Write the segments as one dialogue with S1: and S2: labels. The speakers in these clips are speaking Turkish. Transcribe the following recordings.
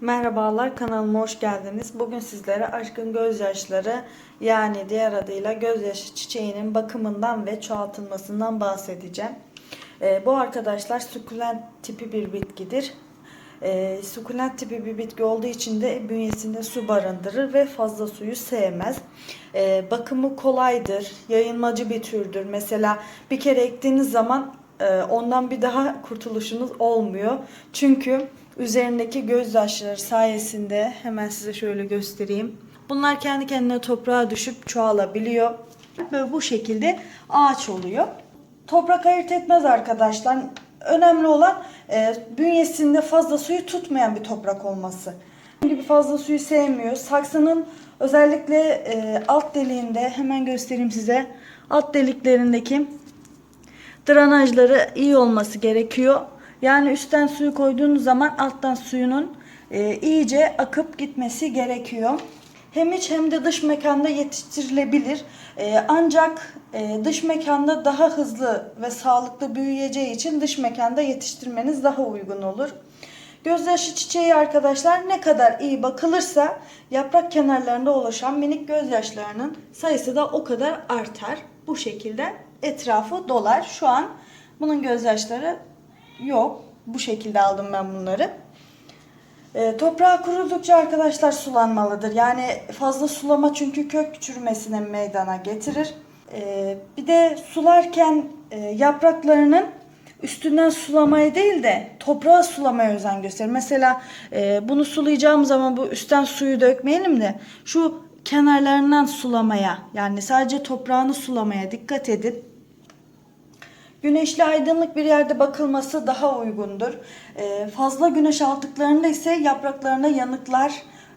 S1: Merhabalar kanalıma hoş geldiniz. Bugün sizlere aşkın gözyaşları yani diğer adıyla gözyaşı çiçeğinin bakımından ve çoğaltılmasından bahsedeceğim. Ee, bu arkadaşlar sukulent tipi bir bitkidir. Ee, sukulent tipi bir bitki olduğu için de bünyesinde su barındırır ve fazla suyu sevmez. Ee, bakımı kolaydır, yayılmacı bir türdür. Mesela bir kere ektiğiniz zaman e, ondan bir daha kurtuluşunuz olmuyor. Çünkü üzerindeki gözyaşları sayesinde hemen size şöyle göstereyim. Bunlar kendi kendine toprağa düşüp çoğalabiliyor. Ve bu şekilde ağaç oluyor. Toprak ayırt etmez arkadaşlar. Önemli olan e, bünyesinde fazla suyu tutmayan bir toprak olması. gibi fazla suyu sevmiyor. Saksının özellikle e, alt deliğinde hemen göstereyim size. Alt deliklerindeki drenajları iyi olması gerekiyor. Yani üstten suyu koyduğunuz zaman alttan suyunun e, iyice akıp gitmesi gerekiyor. Hem iç hem de dış mekanda yetiştirilebilir. E, ancak e, dış mekanda daha hızlı ve sağlıklı büyüyeceği için dış mekanda yetiştirmeniz daha uygun olur. Gözyaşı çiçeği arkadaşlar ne kadar iyi bakılırsa yaprak kenarlarında oluşan minik gözyaşlarının sayısı da o kadar artar. Bu şekilde etrafı dolar. Şu an bunun gözyaşları yok. Bu şekilde aldım ben bunları. E, toprağı kurudukça arkadaşlar sulanmalıdır. Yani fazla sulama çünkü kök çürümesine meydana getirir. E, bir de sularken e, yapraklarının üstünden sulamaya değil de toprağa sulamaya özen gösterin. Mesela e, bunu sulayacağım zaman bu üstten suyu dökmeyelim de şu kenarlarından sulamaya yani sadece toprağını sulamaya dikkat edin. Güneşli aydınlık bir yerde bakılması daha uygundur. Ee, fazla güneş aldıklarında ise yapraklarına yanıklar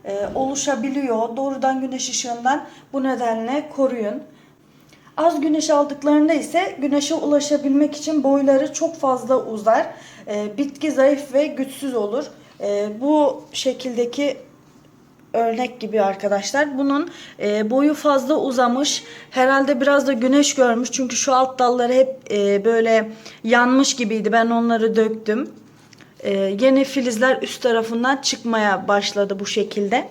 S1: e, oluşabiliyor. Doğrudan güneş ışığından bu nedenle koruyun. Az güneş aldıklarında ise güneşe ulaşabilmek için boyları çok fazla uzar. Ee, bitki zayıf ve güçsüz olur. Ee, bu şekildeki örnek gibi arkadaşlar. Bunun e, boyu fazla uzamış. Herhalde biraz da güneş görmüş. Çünkü şu alt dalları hep e, böyle yanmış gibiydi. Ben onları döktüm. E, yeni filizler üst tarafından çıkmaya başladı bu şekilde.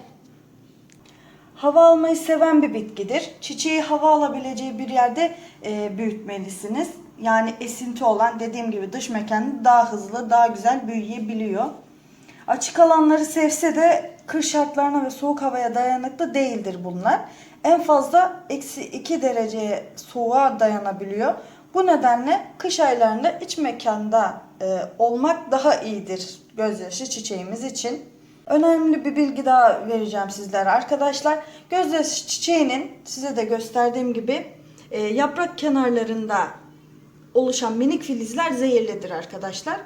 S1: Hava almayı seven bir bitkidir. Çiçeği hava alabileceği bir yerde e, büyütmelisiniz. Yani esinti olan dediğim gibi dış mekanda daha hızlı, daha güzel büyüyebiliyor. Açık alanları sevse de kış şartlarına ve soğuk havaya dayanıklı değildir bunlar. En fazla eksi 2 dereceye soğuğa dayanabiliyor. Bu nedenle kış aylarında iç mekanda e, olmak daha iyidir gözyaşı çiçeğimiz için. Önemli bir bilgi daha vereceğim sizlere arkadaşlar. Gözyaşı çiçeğinin size de gösterdiğim gibi e, yaprak kenarlarında oluşan minik filizler zehirlidir arkadaşlar.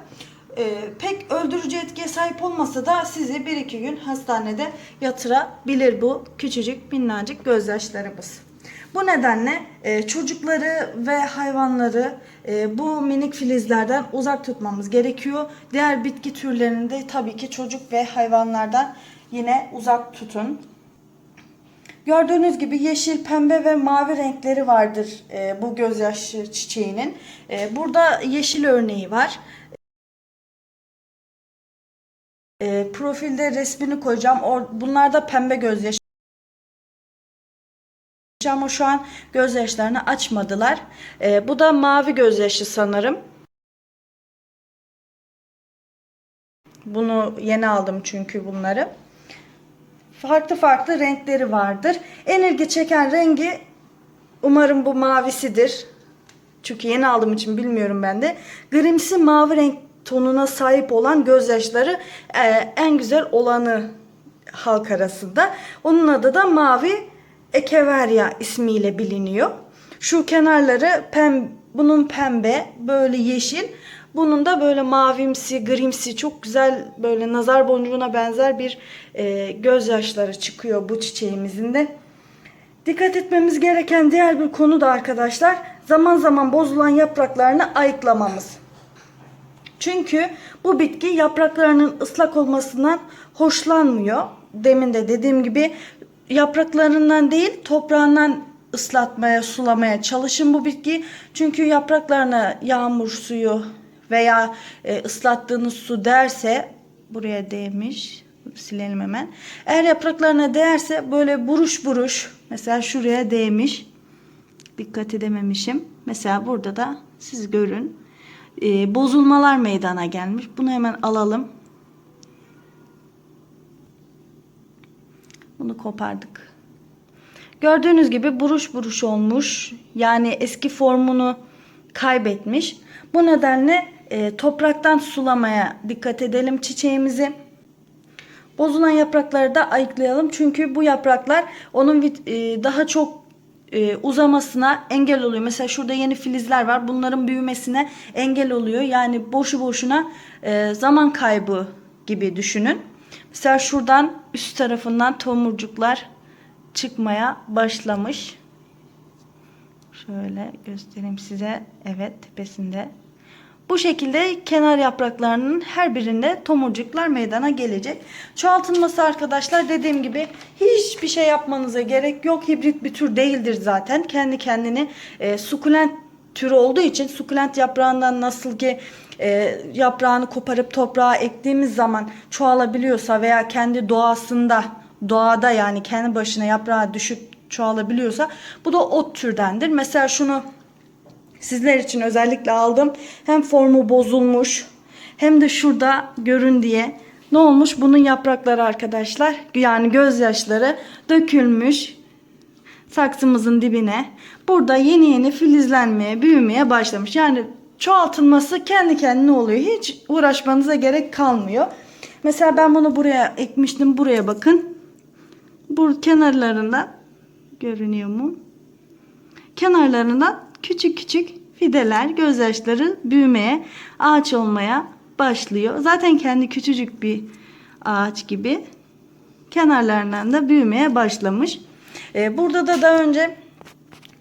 S1: Ee, pek öldürücü etkiye sahip olmasa da sizi 1-2 gün hastanede yatırabilir bu küçücük minnacık gözyaşlarımız. Bu nedenle e, çocukları ve hayvanları e, bu minik filizlerden uzak tutmamız gerekiyor. Diğer bitki türlerini de tabii ki çocuk ve hayvanlardan yine uzak tutun. Gördüğünüz gibi yeşil, pembe ve mavi renkleri vardır e, bu gözyaşı çiçeğinin. E, burada yeşil örneği var. Profilde resmini koyacağım. Or, bunlar da pembe gözyaşı. Ama şu an gözyaşlarını açmadılar. E, bu da mavi gözyaşı sanırım. Bunu yeni aldım çünkü bunları. Farklı farklı renkleri vardır. En ilgi çeken rengi umarım bu mavisidir. Çünkü yeni aldığım için bilmiyorum ben de. Grimsi mavi renk tonuna sahip olan gözyaşları e, en güzel olanı halk arasında. Onun adı da mavi ekeverya ismiyle biliniyor. Şu kenarları pem, bunun pembe, böyle yeşil. Bunun da böyle mavimsi, grimsi, çok güzel böyle nazar boncuğuna benzer bir e, gözyaşları çıkıyor bu çiçeğimizin de. Dikkat etmemiz gereken diğer bir konu da arkadaşlar zaman zaman bozulan yapraklarını ayıklamamız. Çünkü bu bitki yapraklarının ıslak olmasından hoşlanmıyor. Demin de dediğim gibi yapraklarından değil toprağından ıslatmaya, sulamaya çalışın bu bitki. Çünkü yapraklarına yağmur suyu veya e, ıslattığınız su derse buraya değmiş. Silelim hemen. Eğer yapraklarına değerse böyle buruş buruş. Mesela şuraya değmiş. Dikkat edememişim. Mesela burada da siz görün. Ee, bozulmalar meydana gelmiş. Bunu hemen alalım. Bunu kopardık. Gördüğünüz gibi buruş buruş olmuş. Yani eski formunu kaybetmiş. Bu nedenle e, topraktan sulamaya dikkat edelim çiçeğimizi. Bozulan yaprakları da ayıklayalım. Çünkü bu yapraklar onun e, daha çok e, uzamasına engel oluyor. Mesela şurada yeni filizler var. Bunların büyümesine engel oluyor. Yani boşu boşuna e, zaman kaybı gibi düşünün. Mesela şuradan üst tarafından tomurcuklar çıkmaya başlamış. Şöyle göstereyim size. Evet tepesinde. Bu şekilde kenar yapraklarının her birinde tomurcuklar meydana gelecek. Çoğaltılması arkadaşlar dediğim gibi hiçbir şey yapmanıza gerek yok. Hibrit bir tür değildir zaten. Kendi kendini e, sukulent türü olduğu için sukulent yaprağından nasıl ki e, yaprağını koparıp toprağa ektiğimiz zaman çoğalabiliyorsa veya kendi doğasında doğada yani kendi başına yaprağa düşüp çoğalabiliyorsa bu da ot türdendir. Mesela şunu sizler için özellikle aldım. Hem formu bozulmuş hem de şurada görün diye. Ne olmuş? Bunun yaprakları arkadaşlar yani gözyaşları dökülmüş saksımızın dibine. Burada yeni yeni filizlenmeye, büyümeye başlamış. Yani çoğaltılması kendi kendine oluyor. Hiç uğraşmanıza gerek kalmıyor. Mesela ben bunu buraya ekmiştim. Buraya bakın. Bu kenarlarında görünüyor mu? Kenarlarından küçük küçük fideler, gözyaşları büyümeye, ağaç olmaya başlıyor. Zaten kendi küçücük bir ağaç gibi kenarlarından da büyümeye başlamış. Ee, burada da daha önce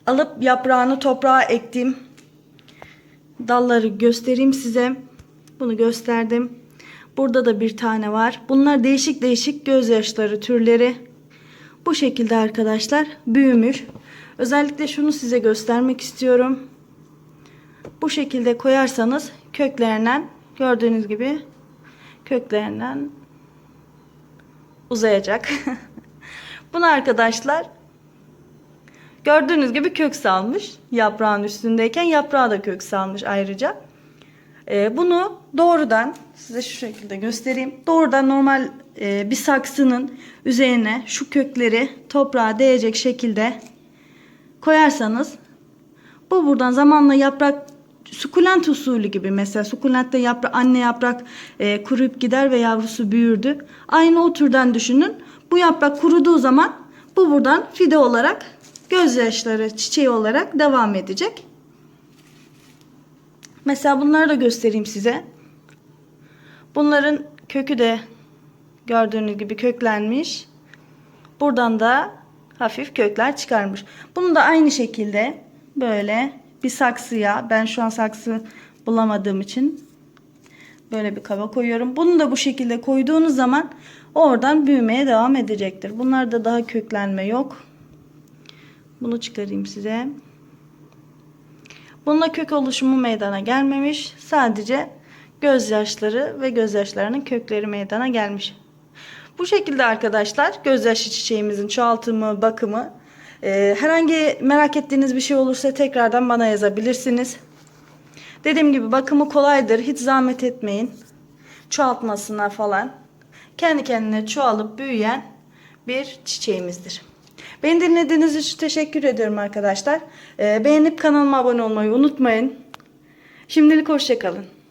S1: alıp yaprağını toprağa ektiğim dalları göstereyim size. Bunu gösterdim. Burada da bir tane var. Bunlar değişik değişik gözyaşları türleri. Bu şekilde arkadaşlar büyümüş. Özellikle şunu size göstermek istiyorum. Bu şekilde koyarsanız köklerinden gördüğünüz gibi köklerinden uzayacak. Bunu arkadaşlar gördüğünüz gibi kök salmış. Yaprağın üstündeyken yaprağı da kök salmış ayrıca. Ee, bunu doğrudan size şu şekilde göstereyim. Doğrudan normal e, bir saksının üzerine şu kökleri toprağa değecek şekilde koyarsanız bu buradan zamanla yaprak sukulent usulü gibi mesela sukulentte yaprak, anne yaprak e, kuruyup gider ve yavrusu büyürdü. Aynı o türden düşünün. Bu yaprak kuruduğu zaman bu buradan fide olarak gözyaşları çiçeği olarak devam edecek. Mesela bunları da göstereyim size. Bunların kökü de gördüğünüz gibi köklenmiş. Buradan da hafif kökler çıkarmış. Bunu da aynı şekilde böyle bir saksıya ben şu an saksı bulamadığım için böyle bir kaba koyuyorum. Bunu da bu şekilde koyduğunuz zaman oradan büyümeye devam edecektir. Bunlarda daha köklenme yok. Bunu çıkarayım size. Bununla kök oluşumu meydana gelmemiş. Sadece gözyaşları ve gözyaşlarının kökleri meydana gelmiş. Bu şekilde arkadaşlar gözyaşı çiçeğimizin çoğaltımı, bakımı. Ee, herhangi merak ettiğiniz bir şey olursa tekrardan bana yazabilirsiniz. Dediğim gibi bakımı kolaydır. Hiç zahmet etmeyin. Çoğaltmasına falan. Kendi kendine çoğalıp büyüyen bir çiçeğimizdir. Beni dinlediğiniz için teşekkür ediyorum arkadaşlar. Ee, beğenip kanalıma abone olmayı unutmayın. Şimdilik hoşçakalın.